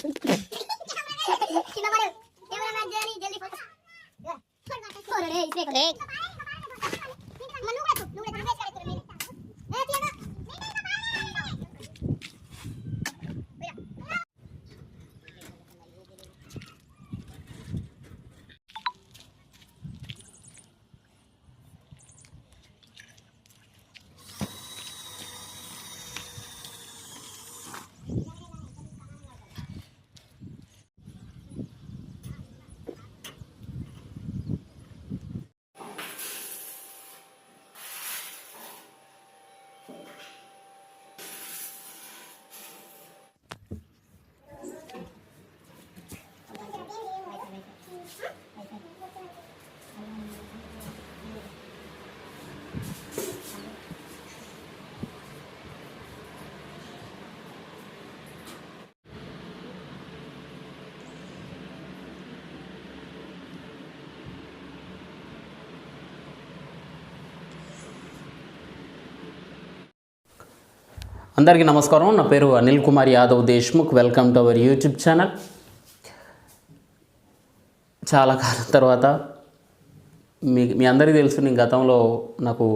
చిన్న మరి ఎవరైనా జల్లి జల్లి ఫోటో ఫోటో ఇస్మే కొరే అందరికీ నమస్కారం. నా పేరు Anil Kumar Yadav Deshmukh. Welcome to our YouTube channel. చాలా కాలం తర్వాత మీ మీ అందరికీ తెలుసు నేను గతంలో నాకు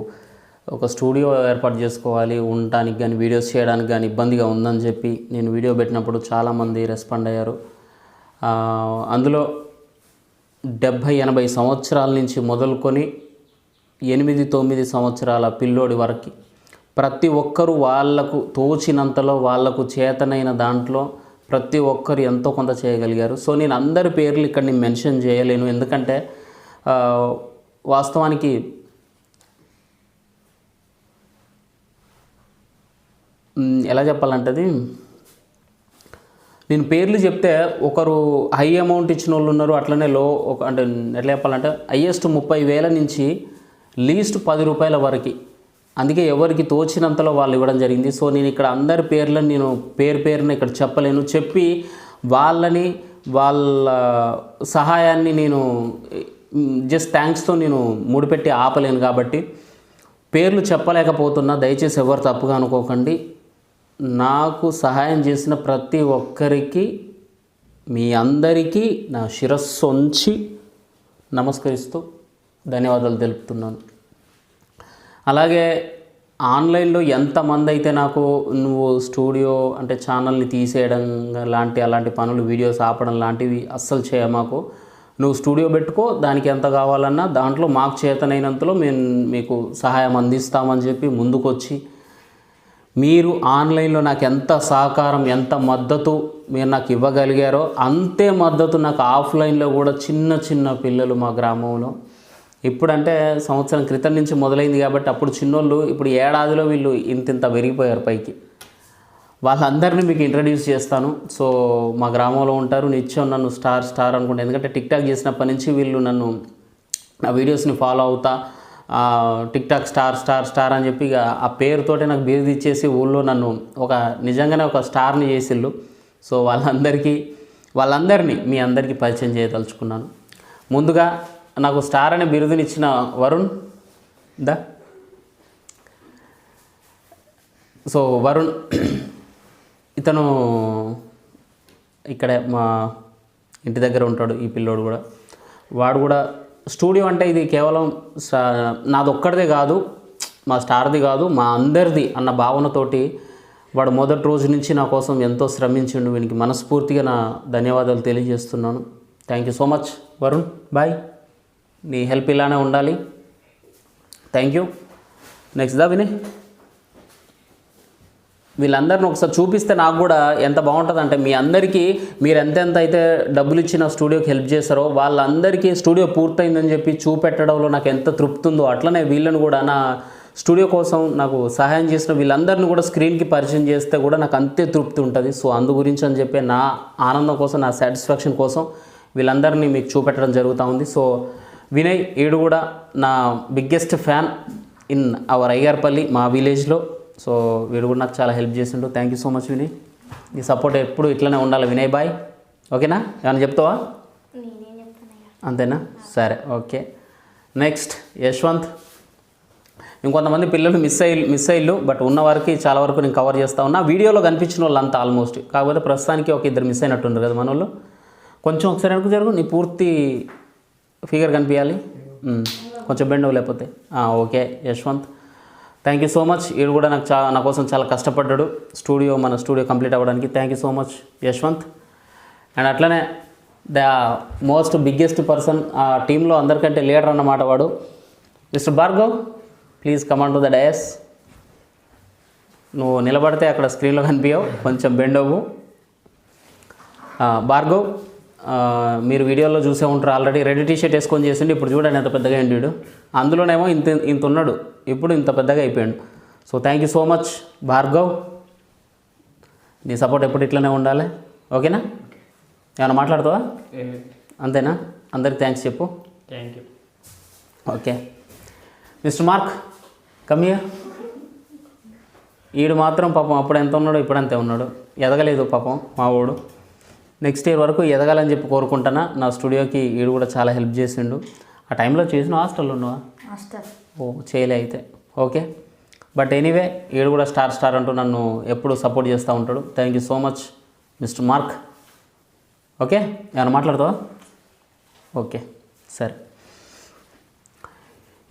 ఒక స్టూడియో ఏర్పాటు చేసుకోవాలి ఉండటానికి కానీ వీడియోస్ చేయడానికి కానీ ఇబ్బందిగా ఉందని చెప్పి నేను వీడియో పెట్టినప్పుడు చాలామంది రెస్పాండ్ అయ్యారు. అందులో డెబ్భై ఎనభై సంవత్సరాల నుంచి మొదలుకొని ఎనిమిది తొమ్మిది సంవత్సరాల పిల్లోడి వరకు ప్రతి ఒక్కరు వాళ్ళకు తోచినంతలో వాళ్ళకు చేతనైన దాంట్లో ప్రతి ఒక్కరు ఎంతో కొంత చేయగలిగారు. సో నేను అందరి పేర్లు ఇక్కడ నేను మెన్షన్ చేయలేను. ఎందుకంటే వాస్తవానికి ఎలా చెప్పాలంటే అది నేను పేర్లు చెప్తే ఒకరు హై అమౌంట్ ఇచ్చిన వాళ్ళు ఉన్నారు. అట్లనే లో ఒక అంటే ఎట్లా చెప్పాలంటే హయ్యెస్ట్ ముప్పై వేల నుంచి లీస్ట్ పది రూపాయల వరకు అందుకే ఎవరికి తోచినంతలో వాళ్ళు ఇవ్వడం జరిగింది. సో నేను ఇక్కడ అందరి పేర్లను నేను పేరు పేరున ఇక్కడ చెప్పలేను. చెప్పి వాళ్ళని వాళ్ళ సహాయాన్ని నేను జస్ట్ థ్యాంక్స్తో నేను ముడిపెట్టి ఆపలేను కాబట్టి పేర్లు చెప్పలేకపోతున్నా. దయచేసి ఎవరు తప్పుగా అనుకోకండి. నాకు సహాయం చేసిన ప్రతి ఒక్కరికి మీ అందరికీ నా శిరస్సు ఉంచి నమస్కరిస్తూ ధన్యవాదాలు తెలుపుతున్నాను. అలాగే ఆన్లైన్లో ఎంతమంది అయితే నాకు నువ్వు స్టూడియో అంటే ఛానల్ని తీసేయడం లాంటి అలాంటి పనులు వీడియోస్ ఆపడం లాంటివి అస్సలు చేయ మాకు. నువ్వు స్టూడియో పెట్టుకో దానికి ఎంత కావాలన్నా దాంట్లో మాకు చేతనైనంతలో మేము మీకు సహాయం అందిస్తామని చెప్పి ముందుకొచ్చి మీరు ఆన్లైన్లో నాకు ఎంత సహకారం ఎంత మద్దతు మీరు నాకు ఇవ్వగలిగారో అంతే మద్దతు నాకు ఆఫ్లైన్లో కూడా చిన్న చిన్న పిల్లలు మా గ్రామంలో. ఇప్పుడంటే సంవత్సరం క్రితం నుంచి మొదలైంది కాబట్టి అప్పుడు చిన్నోళ్ళు ఇప్పుడు ఏడాదిలో వీళ్ళు ఇంత ఇంత పెరిగిపోయారు పైకి. వాళ్ళందరినీ మీకు ఇంట్రడ్యూస్ చేస్తాను. సో మా గ్రామంలో ఉంటారు. నిత్యం నన్ను స్టార్ స్టార్ అనుకుంటా. ఎందుకంటే టిక్టాక్ చేసినప్పటి నుంచి వీళ్ళు నన్ను నా వీడియోస్ని ఫాలో అవుతా టిక్టాక్ స్టార్ స్టార్ స్టార్ అని చెప్పి ఇక ఆ పేరుతోటే నాకు బిరుదు ఇచ్చేసి ఊళ్ళో నన్ను ఒక నిజంగానే ఒక స్టార్ని చేసిళ్ళు. సో వాళ్ళందరికీ వాళ్ళందరినీ మీ అందరికీ పరిచయం చేయదలుచుకున్నాను. ముందుగా నాకు స్టార్ అనే బిరుదునిచ్చిన వరుణ్ దా? సో వరుణ్ ఇతను ఇక్కడ మా ఇంటి దగ్గర ఉంటాడు ఈ పిల్లోడు కూడా. వాడు కూడా స్టూడియో అంటే ఇది కేవలం సా- నాదొక్కడిదే కాదు మా స్టార్ది కాదు మా అందరిది అన్న భావనతోటి వాడు మొదటి రోజు నుంచి నా కోసం ఎంతో శ్రమించిండు. వీనికి మనస్ఫూర్తిగా నా ధన్యవాదాలు తెలియజేస్తున్నాను. Thank you so much Varun. Bye నీ హెల్ప్ ఇలానే ఉండాలి. థ్యాంక్ యూ నెక్స్ట్ దా వినయ్ వీళ్ళందరిని ఒకసారి చూపిస్తే నాకు కూడా ఎంత బాగుంటుంది అంటే మీ అందరికీ మీరు ఎంతెంత అయితే డబ్బులు ఇచ్చిన స్టూడియోకి హెల్ప్ చేస్తారో వాళ్ళందరికీ స్టూడియో పూర్తయిందని చెప్పి చూపెట్టడంలో నాకు ఎంత తృప్తి ఉందో అట్లనే వీళ్ళని కూడా నా స్టూడియో కోసం నాకు సహాయం చేసిన వీళ్ళందరిని కూడా స్క్రీన్కి పరిచయం చేస్తే కూడా నాకు అంతే తృప్తి ఉంటుంది. సో అందు గురించి అని చెప్పి నా ఆనందం కోసం నా సాటిస్ఫాక్షన్ కోసం వీళ్ళందరినీ మీకు చూపెట్టడం జరుగుతూ ఉంది. సో వినయ్ ఈడు కూడా నా biggest fan in our Ayyarpalli మా విలేజ్లో సో వీడు కూడా నాకు చాలా హెల్ప్ చేసిండు. Thank you so much Vinay. నీ సపోర్ట్ ఎప్పుడు ఇట్లనే ఉండాలి వినయ్ బాయ్. ఓకేనా? ఏమైనా చెప్తావా? అంతేనా? సరే ఓకే. నెక్స్ట్ యశ్వంత్. ఇంకొంతమంది పిల్లలు మిస్ అయ్యి మిస్ అయ్యిళ్ళు బట్ ఉన్న వారికి చాలా వరకు నేను కవర్ చేస్తా ఉన్నా. వీడియోలో కనిపించిన వాళ్ళు అంతా ఆల్మోస్ట్ కాకపోతే ప్రస్తుతానికి ఒక ఇద్దరు మిస్ అయినట్టుండ్రు కదా మన వాళ్ళు కొంచెం ఒకసారి వెనక్కు జరుగు నీ పూర్తి ఫిగర్ కనిపించాలి? కొంచెం బెండ్ లేకపోతే. Okay Yashwanth. Thank you so much వీడు కూడా నాకు చాలా నా కోసం చాలా కష్టపడ్డాడు. స్టూడియో మన స్టూడియో కంప్లీట్ అవ్వడానికి. Thank you so much Yashwanth. And అట్లనే ద మోస్ట్ బిగ్గెస్ట్ పర్సన్ ఆ టీంలో అందరికంటే లీడర్ అన్నమాట వాడు. Mister Bhargav please come and to the dais నువ్వు నిలబడితే అక్కడ స్క్రీన్లో కనిపించవు కొంచెం బెండ్ అవ్వు. భార్గవ్ మీరు వీడియోలో చూసే ఉంటారు. ఆల్రెడీ రెడీ టీ షర్ట్ వేసుకొని చేసిండు. ఇప్పుడు చూడండి ఎంత పెద్దగా అయింది వీడు అందులోనేమో ఇంత ఇంత ఉన్నాడు ఇప్పుడు ఇంత పెద్దగా అయిపోయాడు. So thank you so much Bhargav నీ సపోర్ట్ ఎప్పుడు ఇట్లనే ఉండాలి. ఓకేనా? ఏమైనా మాట్లాడుతావా? అంతేనా? అందరికి థ్యాంక్స్ చెప్పు. Thank you okay. Mister Mark come here ఈడు మాత్రం పాపం అప్పుడు ఎంత ఉన్నాడో ఇప్పుడు అంతే ఉన్నాడు. ఎదగలేదు పాపం మా వాడు నెక్స్ట్ ఇయర్ వరకు ఎదగాలని చెప్పి కోరుకుంటున్నా. నా స్టూడియోకి ఈడు కూడా చాలా హెల్ప్ చేసిండు. ఆ టైంలో చేసిన హాస్టల్లో ఉన్నావా? ఓ చేయలే అయితే. ఓకే. బట్ ఎనీవే ఈడు కూడా స్టార్ స్టార్ అంటూ నన్ను ఎప్పుడు సపోర్ట్ చేస్తూ ఉంటాడు. Thank you so much mister Mark. Okay? ఏమైనా మాట్లాడతావా? ఓకే. సరే.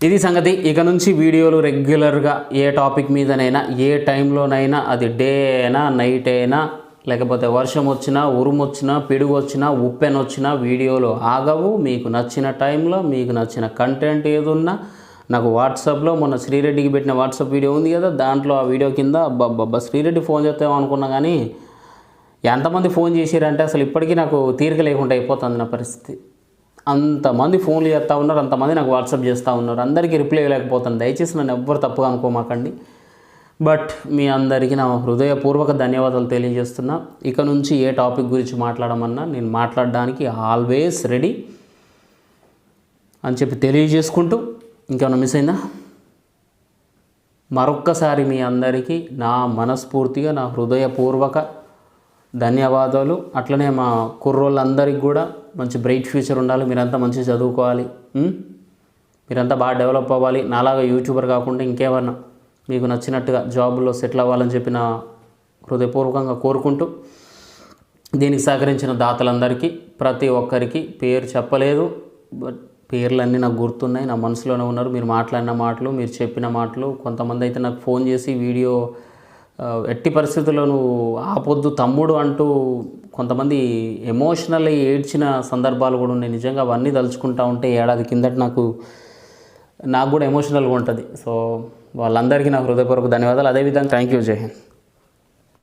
ఇది సంగతి. ఇక నుంచి వీడియోలు రెగ్యులర్గా ఏ టాపిక్ మీదనైనా ఏ టైంలోనైనా అది డే అయినా నైట్ అయినా లేకపోతే వర్షం వచ్చినా ఉరుము వచ్చినా పిడుగు వచ్చినా ఉప్పెన వచ్చినా వీడియోలు ఆగవు. మీకు నచ్చిన టైంలో మీకు నచ్చిన కంటెంట్ ఏదున్నా నాకు వాట్సాప్లో మొన్న శ్రీరెడ్డికి పెట్టిన వాట్సాప్ వీడియో ఉంది కదా దాంట్లో ఆ వీడియో కింద అబ్బబ్బబ్బా శ్రీరెడ్డి ఫోన్ చేస్తామో అనుకున్నా కానీ ఎంతమంది ఫోన్ చేసిరంటే అసలు ఇప్పటికీ నాకు తీరిక లేకుండా అయిపోతుంది నా పరిస్థితి. అంతమంది ఫోన్లు చేస్తూ ఉన్నారు అంతమంది నాకు వాట్సాప్ చేస్తూ ఉన్నారు. అందరికీ రిప్లై లేకపోతుంది. దయచేసి నన్ను ఎవ్వరు తప్పుగా అనుకోమాకండి. బట్ మీ అందరికీ నా హృదయపూర్వక ధన్యవాదాలు తెలియజేస్తున్నా. ఇక నుంచి ఏ టాపిక్ గురించి మాట్లాడమన్నా నేను మాట్లాడడానికి ఆల్వేస్ రెడీ అని చెప్పి తెలియజేసుకుంటూ ఇంకేమైనా మిస్ అయిందా? మరొక్కసారి మీ అందరికీ నా మనస్ఫూర్తిగా నా హృదయపూర్వక ధన్యవాదాలు. అట్లనే మా కుర్రోళ్ళందరికీ కూడా మంచి బ్రైట్ ఫ్యూచర్ ఉండాలి మీరంతా మంచిగా చదువుకోవాలి మీరంతా బాగా డెవలప్ అవ్వాలి. నాలాగా యూట్యూబర్ కాకుండా ఇంకేమన్నా మీకు నచ్చినట్టుగా జాబ్లో సెటిల్ అవ్వాలని చెప్పిన హృదయపూర్వకంగా కోరుకుంటూ దీనికి సహకరించిన దాతలందరికీ ప్రతి ఒక్కరికి పేరు చెప్పలేదు. బట్ పేర్లన్నీ నాకు గుర్తున్నాయి. నా మనసులోనే ఉన్నారు. మీరు మాట్లాడిన మాటలు మీరు చెప్పిన మాటలు కొంతమంది అయితే నాకు ఫోన్ చేసి వీడియో ఎట్టి పరిస్థితుల్లో నువ్వు ఆపొద్దు తమ్ముడు అంటూ కొంతమంది ఎమోషనల్ ఏడ్చిన సందర్భాలు కూడా ఉన్నాయి. నిజంగా అవన్నీ తలుచుకుంటా ఉంటే ఏడాది కిందట నాకు నాకు కూడా ఎమోషనల్గా ఉంటుంది. సో వాళ్ళందరికీ నా హృదయపూర్వక ధన్యవాదాలు. అదేవిధంగా థ్యాంక్ యూ జై హింద్